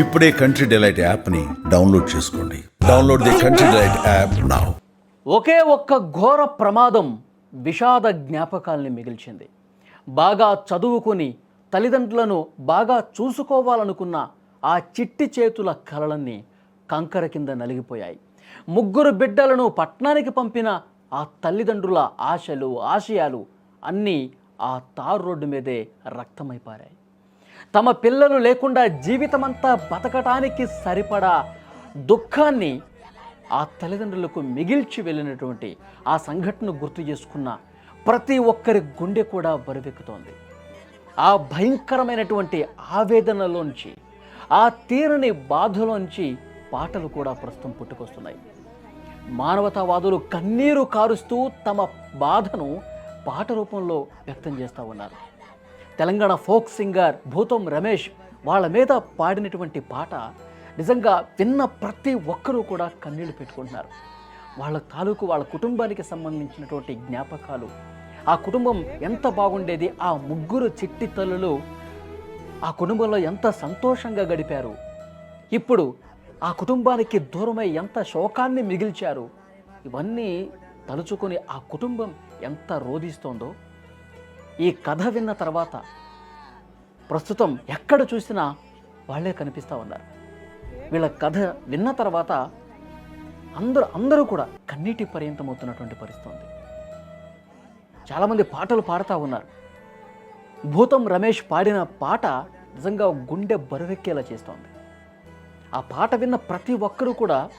ఇప్పుడే Country Delight యాప్ని download చేసుకోండి. Download the Country Delight app now ఒకే ఒక్క ఘోర ప్రమాదం విషాద జ్ఞాపకాల్ని మిగిల్చింది. బాగా చదువుకుని తల్లిదండ్రులను బాగా చూసుకోవాలనుకున్న ఆ చిట్టి చేతుల కలలన్నీ కంకర కింద నలిగిపోయాయి. ముగ్గురు బిడ్డలను పట్నానికి పంపిన ఆ తల్లిదండ్రుల ఆశలు ఆశయాలు అన్నీ ఆ తారు రోడ్డు మీదే రక్తమైపారాయి తమ పిల్లలు లేకుండా జీవితమంతా బతకటానికి సరిపడా దుఃఖాన్ని ఆ తల్లిదండ్రులకు మిగిల్చి వెళ్ళినటువంటి ఆ సంఘటన గుర్తు చేసుకున్న ప్రతి ఒక్కరి గుండె కూడా బరువెక్కుతోంది. ఆ భయంకరమైనటువంటి ఆవేదనలోంచి ఆ తీరని బాధలోంచి పాటలు కూడా ప్రస్తుతం పుట్టుకొస్తున్నాయి. మానవతావాదులు కన్నీరు కారుస్తూ తమ బాధను పాట రూపంలో వ్యక్తం చేస్తూ ఉన్నారు. తెలంగాణ ఫోక్ సింగర్ భూతం రమేష్ వాళ్ళ మీద పాడినటువంటి పాట నిజంగా విన్న ప్రతి ఒక్కరూ కూడా కన్నీళ్ళు పెట్టుకుంటున్నారు. వాళ్ళ తాలూకు వాళ్ళ కుటుంబానికి సంబంధించినటువంటి జ్ఞాపకాలు ఆ కుటుంబం ఎంత బాగుండేది ఆ ముగ్గురు చిట్టి తల్లులు ఆ కుటుంబంలో ఎంత సంతోషంగా గడిపారు ఇప్పుడు ఆ కుటుంబానికి దూరమై ఎంత శోకాన్ని మిగిల్చారు ఇవన్నీ తలుచుకొని ఆ కుటుంబం ఎంత రోధిస్తోందో ఈ కథ విన్న తర్వాత ప్రస్తుతం ఎక్కడ చూసినా వాళ్ళే కనిపిస్తూ ఉన్నారు. వీళ్ళ కథ విన్న తర్వాత అందరూ అందరూ కూడా కన్నీటి పర్యంతమవుతున్నటువంటి పరిస్థితి ఉంది. చాలామంది పాటలు పాడుతూ ఉన్నారు. భూతం రమేష్ పాడిన పాట నిజంగా గుండె బరువెక్కేలా చేస్తోంది. ఆ పాట విన్న ప్రతి ఒక్కరూ కూడా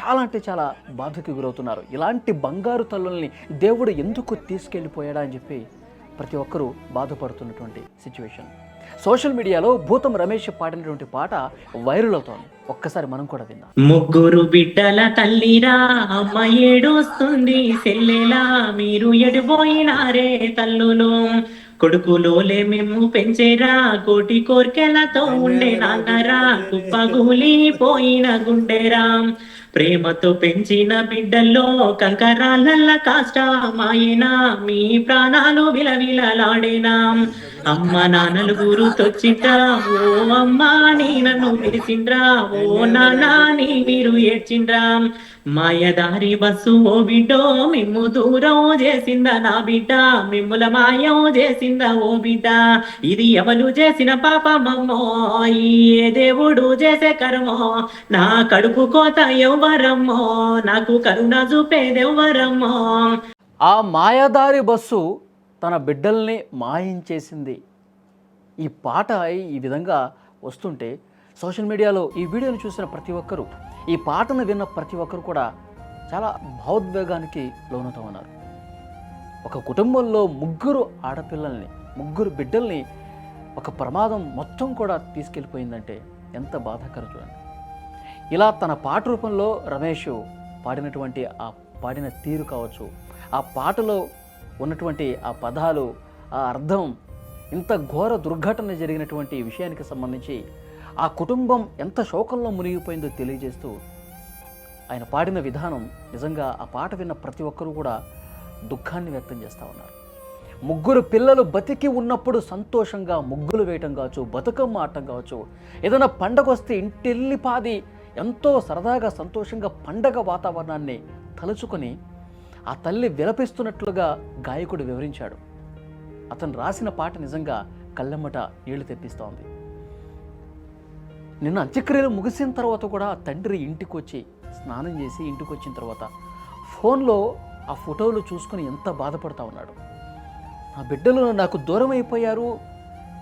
చాలా అంటే చాలా బాధకి గురవుతున్నారు. ఇలాంటి బంగారు తల్లుల్ని దేవుడు ఎందుకు తీసుకెళ్ళిపోయాడా అని చెప్పి ప్రతి ఒక్కరూ బాధపడుతున్నటువంటి సిచ్యువేషన్ సోషల్ మీడియాలో భూతం రమేష్ పాడినటువంటి పాట వైరల్ అవుతోంది ఒక్కసారి మనం కూడా విందాం. ముగ్గురు బిడ్డల తల్లిరా అమ్మ ఏడుస్తుంది సెల్లెలా మీరు ఎడిపోయినారే తల్లులు. కొడుకులోలే మేము పెంచేరా కోటి కోర్కెలతో ఉండే నాన్నరా కుప్పగూలి పోయిన గుండెరా. ప్రేమతో పెంచిన బిడ్డల్లో కంకరాలల్ల కాష్టమాయేనా మీ ప్రాణాలు విలవిలలాడేనా. అమ్మ నాన్నలు గురుతొచ్చిండ్రా ఓ అమ్మ నీ నన్ను పిలిచిండ్రా ఓ నాన్న నీ మీరు ఏడ్చిండ్రా. మాయదారి బస్సు ఓ బిడ్డో మిమ్ము దూరం చేసిందా నా బిడ్డ మిమ్ముల మాయం చేసిందా ఓ బిడ్డ. ఇది ఎవరు చేసిన పాపమమ్మో ఏ దేవుడు చేసే కర్మో. నా కడుపు కోత ఎవ్వరమ్మో నాకు కరుణ చూపేదెవ్వరమ్మో. ఆ మాయదారి బస్సు తన బిడ్డల్ని మాయించేసింది. ఈ పాట ఈ విధంగా వస్తుంటే సోషల్ మీడియాలో ఈ వీడియోని చూసిన ప్రతి ఒక్కరూ ఈ పాటను విన్న ప్రతి ఒక్కరు కూడా చాలా భావోద్వేగానికి లోనవుతా ఉన్నారు ఒక కుటుంబంలో ముగ్గురు ఆడపిల్లల్ని ముగ్గురు బిడ్డల్ని ఒక ప్రమాదం మొత్తం కూడా తీసుకెళ్ళిపోయిందంటే ఎంత బాధాకరం చూడండి. ఇలా తన పాట రూపంలో రమేష్ పాడినటువంటి ఆ పాడిన తీరు కావచ్చు ఆ పాటలో ఉన్నటువంటి ఆ పదాలు ఆ అర్థం ఇంత ఘోర దుర్ఘటన జరిగినటువంటి విషయానికి సంబంధించి ఆ కుటుంబం ఎంత శోకంలో మునిగిపోయిందో తెలియజేస్తూ ఆయన పాడిన విధానం నిజంగా ఆ పాట విన్న ప్రతి ఒక్కరూ కూడా దుఃఖాన్ని వ్యక్తం చేస్తూ ఉన్నారు. ముగ్గురు పిల్లలు బతికి ఉన్నప్పుడు సంతోషంగా ముగ్గులు వేయటం కావచ్చు బతుకమ్మ ఆడటం కావచ్చు ఏదైనా పండగ వస్తే ఇంటిల్లిపాది ఎంతో సరదాగా సంతోషంగా పండగ వాతావరణాన్ని తలుచుకొని ఆ తల్లి విలపిస్తున్నట్లుగా గాయకుడు వివరించాడు. అతను రాసిన పాట నిజంగా కళ్ళెమ్మట నీళ్ళు తెప్పిస్తోంది. నిన్న అంత్యక్రియలు ముగిసిన తర్వాత కూడా తండ్రి ఇంటికి వచ్చి స్నానం చేసి ఇంటికి వచ్చిన తర్వాత ఫోన్లో ఆ ఫోటోలు చూసుకొని ఎంత బాధపడతా ఉన్నాడు. నా బిడ్డలు నాకు దూరం అయిపోయారు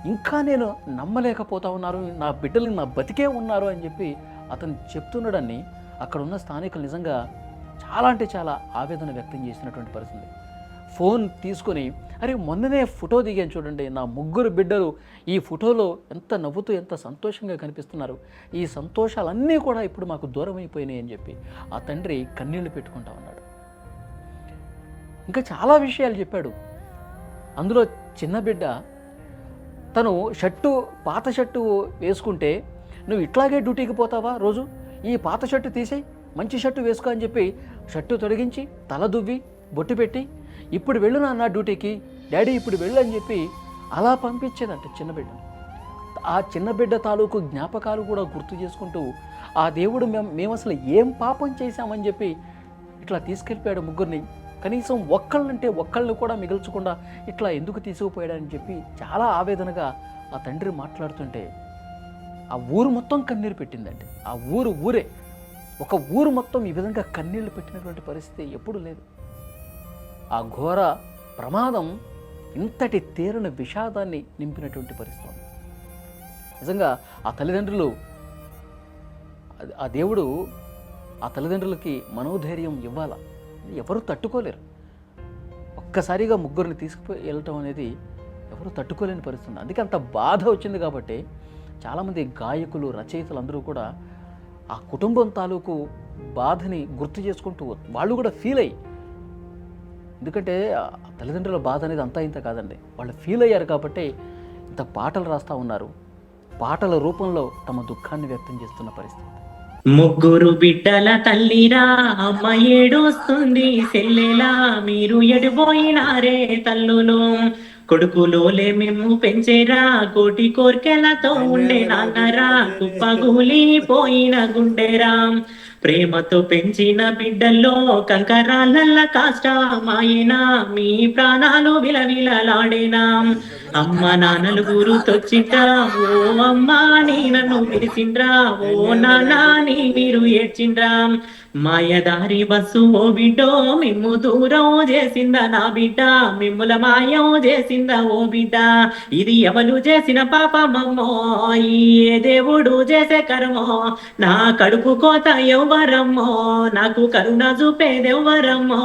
ఇంకా నేను నమ్మలేకపోతా ఉన్నారు నా బిడ్డలు నా బతికే ఉన్నారు అని చెప్పి అతను చెప్తున్నాడని అక్కడ ఉన్న స్థానికులు నిజంగా చాలా అంటే చాలా ఆవేదన వ్యక్తం చేసినటువంటి పరిస్థితి. ఫోన్ తీసుకొని అరే మొన్ననే ఫోటో దిగాను చూడండి నా ముగ్గురు బిడ్డలు ఈ ఫోటోలో ఎంత నవ్వుతూ ఎంత సంతోషంగా కనిపిస్తున్నారు. ఈ సంతోషాలన్నీ కూడా ఇప్పుడు మాకు దూరం అయిపోయినాయి అని చెప్పి ఆ తండ్రి కన్నీళ్ళు పెట్టుకుంటా ఉన్నాడు. ఇంకా చాలా విషయాలు చెప్పాడు. అందులో చిన్న బిడ్డ తను షర్టు పాత షర్టు వేసుకుంటే నువ్వు ఇట్లాగే డ్యూటీకి పోతావా రోజు? ఈ పాత షర్టు తీసేయి మంచి షర్టు వేసుకో అని చెప్పి షర్టు తొలగించి తల దువ్వి బొట్టు పెట్టి ఇప్పుడు వెళ్ళు నాన్న డ్యూటీకి. డాడీ ఇప్పుడు వెళ్ళు అని చెప్పి అలా పంపించేదంట చిన్న బిడ్డ. ఆ చిన్న బిడ్డ తాలూకు జ్ఞాపకాలు కూడా గుర్తు చేసుకుంటూ ఆ దేవుడు మేము మేము అసలు ఏం పాపం చేశామని చెప్పి ఇట్లా తీసుకెళ్ళిపోయాడు ముగ్గురిని. కనీసం ఒక్కళ్ళంటే ఒక్కళ్ళని కూడా మిగల్చకుండా ఇట్లా ఎందుకు తీసుకుపోయాడని చెప్పి చాలా ఆవేదనగా ఆ తండ్రి మాట్లాడుతుంటే ఆ ఊరు మొత్తం కన్నీరు పెట్టిందండి. ఆ ఊరు ఊరే. ఒక ఊరు మొత్తం ఈ విధంగా కన్నీళ్ళు పెట్టినటువంటి పరిస్థితి ఎప్పుడూ లేదు. ఆ ఘోర ప్రమాదం ఇంతటి తీరని విషాదాన్ని నింపినటువంటి పరిస్థితి. నిజంగా ఆ తల్లిదండ్రులు ఆ దేవుడు ఆ తల్లిదండ్రులకి మనోధైర్యం ఇవ్వాల? ఎవరు తట్టుకోలేరు. ఒక్కసారిగా ముగ్గురిని తీసుకుపోయి వెళ్ళటం అనేది ఎవరు తట్టుకోలేని పరిస్థితి. అందుకే అంత బాధ వచ్చింది కాబట్టి చాలామంది గాయకులు రచయితలు అందరూ కూడా ఆ కుటుంబం తాలూకు బాధని గుర్తు చేసుకుంటూ వాళ్ళు కూడా ఫీల్ అయ్యి ఎందుకంటే తల్లిదండ్రుల బాధ అనేది అంతా ఇంత కాదండి. వాళ్ళు ఫీల్ అయ్యారు కాబట్టి ఇంత పాటలు రాస్తూ ఉన్నారు. పాటల రూపంలో తమ దుఃఖాన్ని వ్యక్తం చేస్తున్న పరిస్థితి. ముగ్గురు బిడ్డల తల్లిరా అమ్మ ఏడుస్తుంది సెల్లెలా మీరు ఎడిపోయినారే తల్లులు. కొడుకులోలే మేము పెంచేరా కోటి కోర్కెలతో ఉండే నాన్నరా కుప్పగూలి పోయిన గుండెరా. ప్రేమతో పెంచిన బిడ్డల్లో కంకరాలల్ల కాష్టమాయినా మీ ప్రాణాలు విలవిలలాడేనా. అమ్మ నాన్నలు గురుతొచ్చిండ్రా ఓ అమ్మ నీ నన్ను పిలిచిండ్రా ఓ నాన్న నీ మీరు ఏడ్చిండ్రా. మాయదారి బస్సు ఓ బిడ్డో మిమ్ము దూరం చేసిందా నా బిడ్డ మిమ్ముల మాయం చేసిందా ఓ బిడ్డ. ఇది ఎవరు చేసిన పాపమమ్మో ఈ ఏ దేవుడు చేసే కర్మో? నా కడుపు కోత ఎవ్వరమ్మో నాకు కరుణ చూపేదెవ్వరమ్మో.